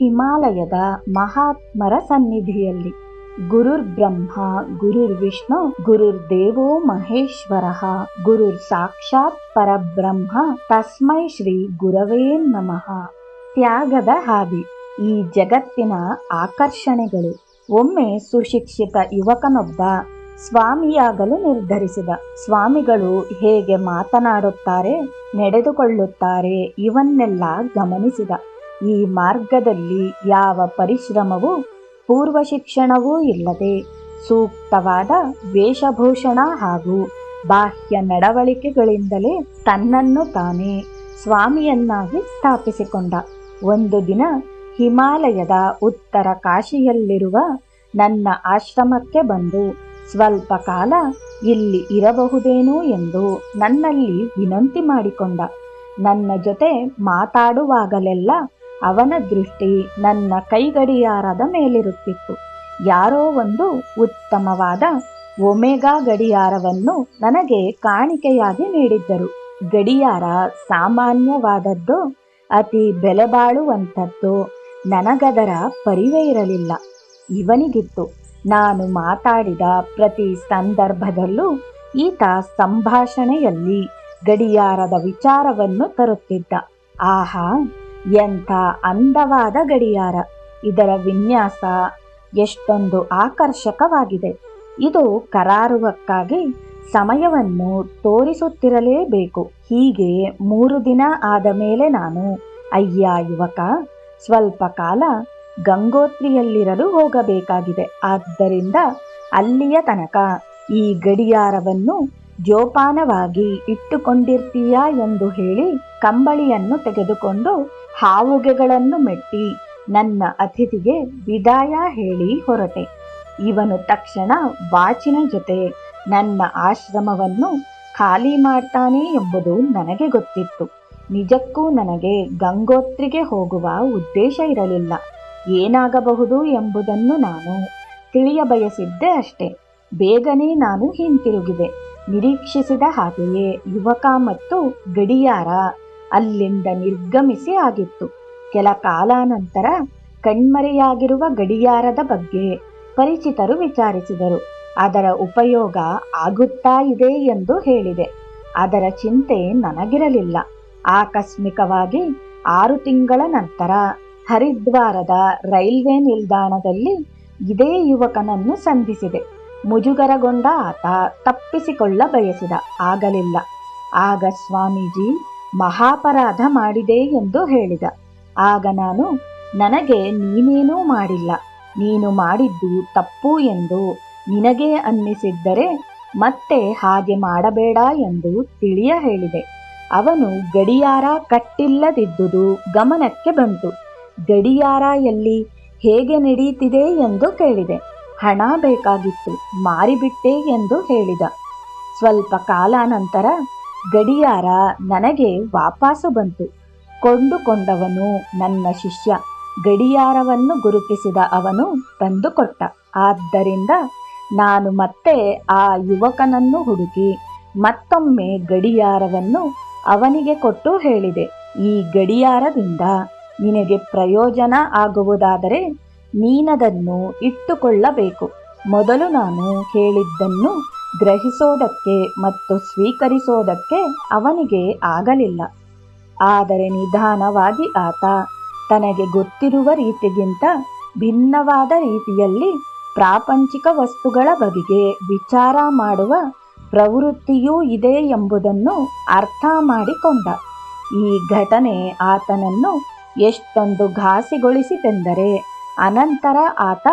ಹಿಮಾಲಯದ ಮಹಾತ್ಮರ ಸನ್ನಿಧಿಯಲ್ಲಿ. ಗುರುರ್ ಬ್ರಹ್ಮ, ಗುರುರ್ ವಿಷ್ಣು, ಗುರುರ್ ದೇವೋ ಮಹೇಶ್ವರ, ಗುರುರ್ ಸಾಕ್ಷಾತ್ ಪರಬ್ರಹ್ಮ, ತಸ್ಮೈ ಶ್ರೀ ಗುರವೇ ನಮಃ. ತ್ಯಾಗದ ಹಾದಿ. ಈ ಜಗತ್ತಿನ ಆಕರ್ಷಣೆಗಳು. ಒಮ್ಮೆ ಸುಶಿಕ್ಷಿತ ಯುವಕನೊಬ್ಬ ಸ್ವಾಮಿಯಾಗಲು ನಿರ್ಧರಿಸಿದ. ಸ್ವಾಮಿಗಳು ಹೇಗೆ ಮಾತನಾಡುತ್ತಾರೆ, ನಡೆದುಕೊಳ್ಳುತ್ತಾರೆ, ಇವನ್ನೆಲ್ಲ ಗಮನಿಸಿದ. ಈ ಮಾರ್ಗದಲ್ಲಿ ಯಾವ ಪರಿಶ್ರಮವೂ ಪೂರ್ವ ಶಿಕ್ಷಣವೂ ಇಲ್ಲದೆ ಸೂಕ್ತವಾದ ವೇಷಭೂಷಣ ಹಾಗೂ ಬಾಹ್ಯ ನಡವಳಿಕೆಗಳಿಂದಲೇ ತನ್ನನ್ನು ತಾನೇ ಸ್ವಾಮಿಯನ್ನಾಗಿ ಸ್ಥಾಪಿಸಿಕೊಂಡ. ಒಂದು ದಿನ ಹಿಮಾಲಯದ ಉತ್ತರ ಕಾಶಿಯಲ್ಲಿರುವ ನನ್ನ ಆಶ್ರಮಕ್ಕೆ ಬಂದು ಸ್ವಲ್ಪ ಕಾಲ ಇಲ್ಲಿ ಇರಬಹುದೇನೋ ಎಂದು ನನ್ನಲ್ಲಿ ವಿನಂತಿ ಮಾಡಿಕೊಂಡ. ನನ್ನ ಜೊತೆ ಮಾತಾಡುವಾಗಲೆಲ್ಲ ಅವನ ದೃಷ್ಟಿ ನನ್ನ ಕೈಗಡಿಯಾರದ ಮೇಲಿರುತ್ತಿತ್ತು. ಯಾರೋ ಒಂದು ಉತ್ತಮವಾದ ಒಮೆಗಾ ಗಡಿಯಾರವನ್ನು ನನಗೆ ಕಾಣಿಕೆಯಾಗಿ ನೀಡಿದ್ದರು. ಗಡಿಯಾರ ಸಾಮಾನ್ಯವಾದದ್ದು, ಅತಿ ಬೆಲೆ ಬಾಳುವಂಥದ್ದು ನನಗದರ ಪರಿವೇ ಇರಲಿಲ್ಲ. ಇವನಿಗಿತ್ತು. ನಾನು ಮಾತಾಡಿದ ಪ್ರತಿ ಸಂದರ್ಭದಲ್ಲೂ ಈತ ಸಂಭಾಷಣೆಯಲ್ಲಿ ಗಡಿಯಾರದ ವಿಚಾರವನ್ನು ತರುತ್ತಿದ್ದ. ಆಹಾ! ಎಂಥ ಅಂದವಾದ ಗಡಿಯಾರ. ಇದರ ವಿನ್ಯಾಸ ಎಷ್ಟೊಂದು ಆಕರ್ಷಕವಾಗಿದೆ. ಇದು ಕರಾರುವಕ್ಕಾಗಿ ಸಮಯವನ್ನು ತೋರಿಸುತ್ತಿರಲೇಬೇಕು. ಹೀಗೆ ಮೂರು ದಿನ ಆದ ಮೇಲೆ ನಾನು, ಅಯ್ಯ ಯುವಕ, ಸ್ವಲ್ಪ ಕಾಲ ಗಂಗೋತ್ರಿಯಲ್ಲಿರಲು ಹೋಗಬೇಕಾಗಿದೆ. ಆದ್ದರಿಂದ ಅಲ್ಲಿಯ ತನಕ ಈ ಗಡಿಯಾರವನ್ನು ಜೋಪಾನವಾಗಿ ಇಟ್ಟುಕೊಂಡಿರ್ತೀಯಾ ಎಂದು ಹೇಳಿ ಕಂಬಳಿಯನ್ನು ತೆಗೆದುಕೊಂಡು ಹಾವುಗೆಗಳನ್ನು ಮೆಟ್ಟಿ ನನ್ನ ಅತಿಥಿಗೆ ವಿದಾಯ ಹೇಳಿ ಹೊರಟೆ. ಇವನು ತಕ್ಷಣ ವಾಚಿನ ಜೊತೆ ನನ್ನ ಆಶ್ರಮವನ್ನು ಖಾಲಿ ಮಾಡ್ತಾನೆ ಎಂಬುದು ನನಗೆ ಗೊತ್ತಿತ್ತು. ನಿಜಕ್ಕೂ ನನಗೆ ಗಂಗೋತ್ರಿಗೆ ಹೋಗುವ ಉದ್ದೇಶ ಇರಲಿಲ್ಲ. ಏನಾಗಬಹುದು ಎಂಬುದನ್ನು ನಾನು ತಿಳಿಯಬಯಸಿದ್ದೆ ಅಷ್ಟೆ. ಬೇಗನೆ ನಾನು ಹಿಂತಿರುಗಿದೆ. ನಿರೀಕ್ಷಿಸಿದ ಹಾಗೆಯೇ ಯುವಕ ಮತ್ತು ಗಡಿಯಾರ ಅಲ್ಲಿಂದ ನಿರ್ಗಮಿಸಿ ಆಗಿತ್ತು. ಕೆಲ ಕಾಲಾನಂತರ ಕಣ್ಮರೆಯಾಗಿರುವ ಗಡಿಯಾರದ ಬಗ್ಗೆ ಪರಿಚಿತರು ವಿಚಾರಿಸಿದರು. ಅದರ ಉಪಯೋಗ ಆಗುತ್ತಾ ಇದೆ ಎಂದು ಹೇಳಿದೆ. ಅದರ ಚಿಂತೆ ನನಗಿರಲಿಲ್ಲ. ಆಕಸ್ಮಿಕವಾಗಿ ಆರು ತಿಂಗಳ ನಂತರ ಹರಿದ್ವಾರದ ರೈಲ್ವೆ ನಿಲ್ದಾಣದಲ್ಲಿ ಇದೇ ಯುವಕನನ್ನು ಸಂಧಿಸಿದೆ. ಮುಜುಗರಗೊಂಡ ಆತ ತಪ್ಪಿಸಿಕೊಳ್ಳ ಬಯಸಿದ ಆಗಲಿಲ್ಲ. ಆಗ ಸ್ವಾಮೀಜಿ ಮಹಾಪರಾಧ ಮಾಡಿದೆ ಎಂದು ಹೇಳಿದ. ಆಗ ನಾನು, ನನಗೆ ನೀನೇನೂ ಮಾಡಿಲ್ಲ. ನೀನು ಮಾಡಿದ್ದು ತಪ್ಪು ಎಂದು ನಿನಗೆ ಅನ್ನಿಸಿದ್ದರೆ ಮತ್ತೆ ಹಾಗೆ ಮಾಡಬೇಡ ಎಂದು ತಿಳಿಯ ಹೇಳಿದೆ. ಅವನು ಗಡಿಯಾರ ಕಟ್ಟಿಲ್ಲದಿದ್ದುದು ಗಮನಕ್ಕೆ ಬಂತು. ಗಡಿಯಾರ ಎಲ್ಲಿ, ಹೇಗೆ ನಡೀತಿದೆ ಎಂದು ಕೇಳಿದೆ. ಹಣ ಬೇಕಾಗಿತ್ತು, ಮಾರಿಬಿಟ್ಟೆ ಎಂದು ಹೇಳಿದ. ಸ್ವಲ್ಪ ಕಾಲಾನಂತರ ಗಡಿಯಾರ ನನಗೆ ವಾಪಸ್ಸು ಬಂತು. ಕೊಂಡುಕೊಂಡವನು ನನ್ನ ಶಿಷ್ಯ. ಗಡಿಯಾರವನ್ನು ಗುರುತಿಸಿದ ಅವನು ತಂದುಕೊಟ್ಟ. ಆದ್ದರಿಂದ ನಾನು ಮತ್ತೆ ಆ ಯುವಕನನ್ನು ಹುಡುಕಿ ಮತ್ತೊಮ್ಮೆ ಗಡಿಯಾರವನ್ನು ಅವನಿಗೆ ಕೊಟ್ಟು ಹೇಳಿದೆ. ಈ ಗಡಿಯಾರದಿಂದ ನಿನಗೆ ಪ್ರಯೋಜನ ಆಗುವುದಾದರೆ ನೀನದನ್ನು ಇಟ್ಟುಕೊಳ್ಳಬೇಕು. ಮೊದಲು ನಾನು ಹೇಳಿದ್ದನ್ನು ಗ್ರಹಿಸೋದಕ್ಕೆ ಮತ್ತು ಸ್ವೀಕರಿಸೋದಕ್ಕೆ ಅವನಿಗೆ ಆಗಲಿಲ್ಲ. ಆದರೆ ನಿಧಾನವಾಗಿ ಆತ ತನಗೆ ಗೊತ್ತಿರುವ ರೀತಿಗಿಂತ ಭಿನ್ನವಾದ ರೀತಿಯಲ್ಲಿ ಪ್ರಾಪಂಚಿಕ ವಸ್ತುಗಳ ಬಗೆಗೆ ವಿಚಾರ ಮಾಡುವ ಪ್ರವೃತ್ತಿಯೂ ಇದೆ ಎಂಬುದನ್ನು ಅರ್ಥ ಮಾಡಿಕೊಂಡ. ಈ ಘಟನೆ ಆತನನ್ನು ಎಷ್ಟೊಂದು ಘಾಸಿಗೊಳಿಸಿತೆಂದರೆ ಅನಂತರ ಆತ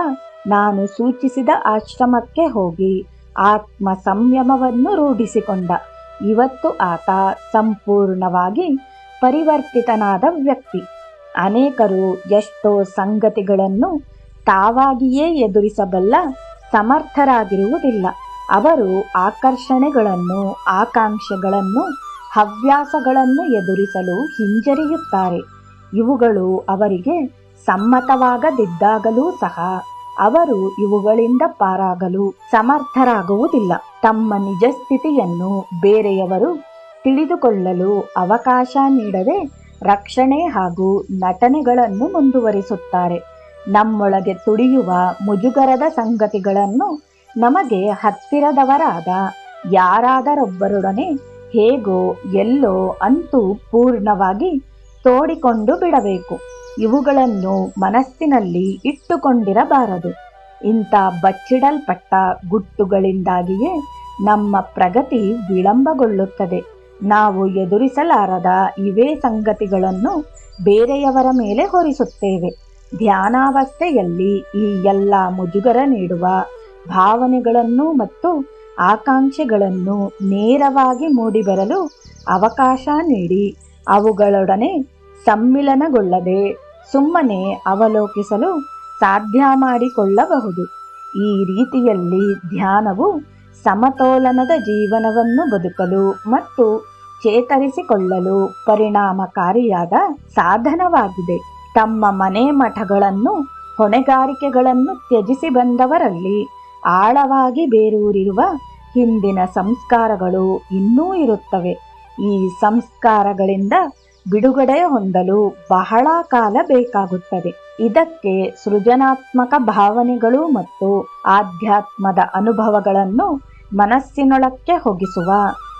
ನಾನು ಸೂಚಿಸಿದ ಆಶ್ರಮಕ್ಕೆ ಹೋಗಿ ಆತ್ಮ ಸಂಯಮವನ್ನು ರೂಢಿಸಿಕೊಂಡ. ಇವತ್ತು ಆತ ಸಂಪೂರ್ಣವಾಗಿ ಪರಿವರ್ತಿತನಾದ ವ್ಯಕ್ತಿ. ಅನೇಕರು ಎಷ್ಟೋ ಸಂಗತಿಗಳನ್ನು ತಾವಾಗಿಯೇ ಎದುರಿಸಬಲ್ಲ ಸಮರ್ಥರಾಗಿರುವುದಿಲ್ಲ. ಅವರು ಆಕರ್ಷಣೆಗಳನ್ನು, ಆಕಾಂಕ್ಷೆಗಳನ್ನು, ಹವ್ಯಾಸಗಳನ್ನು ಎದುರಿಸಲು ಹಿಂಜರಿಯುತ್ತಾರೆ. ಇವುಗಳು ಅವರಿಗೆ ಸಮ್ಮತವಾಗದಿದ್ದಾಗಲೂ ಸಹ ಅವರು ಇವುಗಳಿಂದ ಪಾರಾಗಲು ಸಮರ್ಥರಾಗುವುದಿಲ್ಲ. ತಮ್ಮ ನಿಜ ಸ್ಥಿತಿಯನ್ನು ಬೇರೆಯವರು ತಿಳಿದುಕೊಳ್ಳಲು ಅವಕಾಶ ನೀಡದೆ ರಕ್ಷಣೆ ಹಾಗೂ ನಟನೆಗಳನ್ನು ಮುಂದುವರಿಸುತ್ತಾರೆ. ನಮ್ಮೊಳಗೆ ತುಡಿಯುವ ಮುಜುಗರದ ಸಂಗತಿಗಳನ್ನು ನಮಗೆ ಹತ್ತಿರದವರಾದ ಯಾರಾದರೊಬ್ಬರೊಡನೆ ಹೇಗೋ ಎಲ್ಲೋ ಅಂತೂ ಪೂರ್ಣವಾಗಿ ತೋಡಿಕೊಂಡು ಬಿಡಬೇಕು. ಇವುಗಳನ್ನು ಮನಸ್ಸಿನಲ್ಲಿ ಇಟ್ಟುಕೊಂಡಿರಬಾರದು. ಇಂಥ ಬಚ್ಚಿಡಲ್ಪಟ್ಟ ಗುಟ್ಟುಗಳಿಂದಾಗಿಯೇ ನಮ್ಮ ಪ್ರಗತಿ ವಿಳಂಬಗೊಳ್ಳುತ್ತದೆ. ನಾವು ಎದುರಿಸಲಾರದ ಇವೇ ಸಂಗತಿಗಳನ್ನು ಬೇರೆಯವರ ಮೇಲೆ ಹೊರಿಸುತ್ತೇವೆ. ಧ್ಯಾನಾವಸ್ಥೆಯಲ್ಲಿ ಈ ಎಲ್ಲ ಮುಜುಗರ ನೀಡುವ ಭಾವನೆಗಳನ್ನು ಮತ್ತು ಆಕಾಂಕ್ಷೆಗಳನ್ನು ನೇರವಾಗಿ ಮೂಡಿಬರಲು ಅವಕಾಶ ನೀಡಿ ಅವುಗಳೊಡನೆ ಸಮ್ಮಿಲನಗೊಳ್ಳದೆ ಸುಮ್ಮನೆ ಅವಲೋಕಿಸಲು ಸಾಧ್ಯ ಮಾಡಿಕೊಳ್ಳಬಹುದು. ಈ ರೀತಿಯಲ್ಲಿ ಧ್ಯಾನವು ಸಮತೋಲನದ ಜೀವನವನ್ನು ಬದುಕಲು ಮತ್ತು ಚೇತರಿಸಿಕೊಳ್ಳಲು ಪರಿಣಾಮಕಾರಿಯಾದ ಸಾಧನವಾಗಿದೆ. ತಮ್ಮ ಮನೆ ಮಠಗಳನ್ನು, ಹೊಣೆಗಾರಿಕೆಗಳನ್ನು ತ್ಯಜಿಸಿ ಬಂದವರಲ್ಲಿ ಆಳವಾಗಿ ಬೇರೂರಿರುವ ಹಿಂದಿನ ಸಂಸ್ಕಾರಗಳು ಇನ್ನೂ ಇರುತ್ತವೆ. ಈ ಸಂಸ್ಕಾರಗಳಿಂದ ಬಿಡುಗಡೆ ಹೊಂದಲು ಬಹಳ ಕಾಲ ಬೇಕಾಗುತ್ತದೆ. ಇದಕ್ಕೆ ಸೃಜನಾತ್ಮಕ ಭಾವನೆಗಳು ಮತ್ತು ಆಧ್ಯಾತ್ಮದ ಅನುಭವಗಳನ್ನು ಮನಸ್ಸಿನೊಳಕ್ಕೆ ಹೊಗಿಸುವ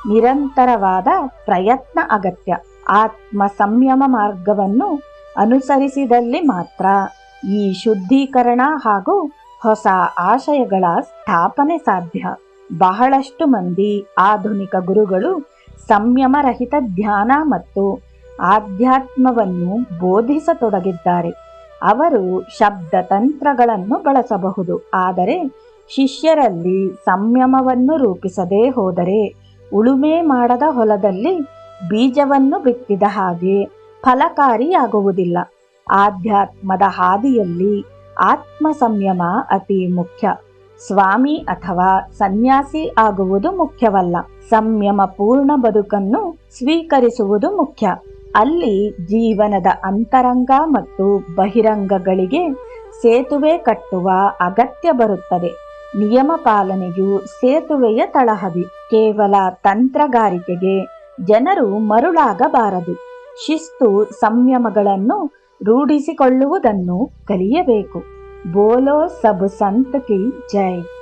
ನಿರಂತರವಾದ ಪ್ರಯತ್ನ ಅಗತ್ಯ. ಆತ್ಮ ಸಂಯಮ ಮಾರ್ಗವನ್ನು ಅನುಸರಿಸಿದಲ್ಲಿ ಮಾತ್ರ ಈ ಶುದ್ಧೀಕರಣ ಹಾಗೂ ಹೊಸ ಆಶಯಗಳ ಸ್ಥಾಪನೆ ಸಾಧ್ಯ. ಬಹಳಷ್ಟು ಮಂದಿ ಆಧುನಿಕ ಗುರುಗಳು ಸಂಯಮರಹಿತ ಧ್ಯಾನ ಮತ್ತು ಆಧ್ಯಾತ್ಮವನ್ನು ಬೋಧಿಸತೊಡಗಿದ್ದಾರೆ. ಅವರು ಶಬ್ದ ತಂತ್ರಗಳನ್ನು ಬಳಸಬಹುದು. ಆದರೆ ಶಿಷ್ಯರಲ್ಲಿ ಸಂಯಮವನ್ನು ರೂಪಿಸದೇ ಹೋದರೆ ಉಳುಮೆ ಮಾಡದ ಹೊಲದಲ್ಲಿ ಬೀಜವನ್ನು ಬಿತ್ತಿದ ಹಾಗೆ ಫಲಕಾರಿಯಾಗುವುದಿಲ್ಲ. ಆಧ್ಯಾತ್ಮದ ಹಾದಿಯಲ್ಲಿ ಆತ್ಮ ಸಂಯಮ ಅತಿ ಮುಖ್ಯ. ಸ್ವಾಮಿ ಅಥವಾ ಸನ್ಯಾಸಿ ಆಗುವುದು ಮುಖ್ಯವಲ್ಲ. ಸಂಯಮ ಪೂರ್ಣ ಬದುಕನ್ನು ಸ್ವೀಕರಿಸುವುದು ಮುಖ್ಯ. ಅಲ್ಲಿ ಜೀವನದ ಅಂತರಂಗ ಮತ್ತು ಬಹಿರಂಗಗಳಿಗೆ ಸೇತುವೆ ಕಟ್ಟುವ ಅಗತ್ಯ ಬರುತ್ತದೆ. ನಿಯಮ ಪಾಲನೆಯು ಸೇತುವೆಯ ತಳಹದಿ. ಕೇವಲ ತಂತ್ರಗಾರಿಕೆಗೆ ಜನರು ಮರುಳಾಗಬಾರದು. ಶಿಸ್ತು ಸಂಯಮಗಳನ್ನು ರೂಢಿಸಿಕೊಳ್ಳುವುದನ್ನು ಕಲಿಯಬೇಕು. ಬೋಲೋ ಸಬ್ ಸಂತ್ ಜೈ.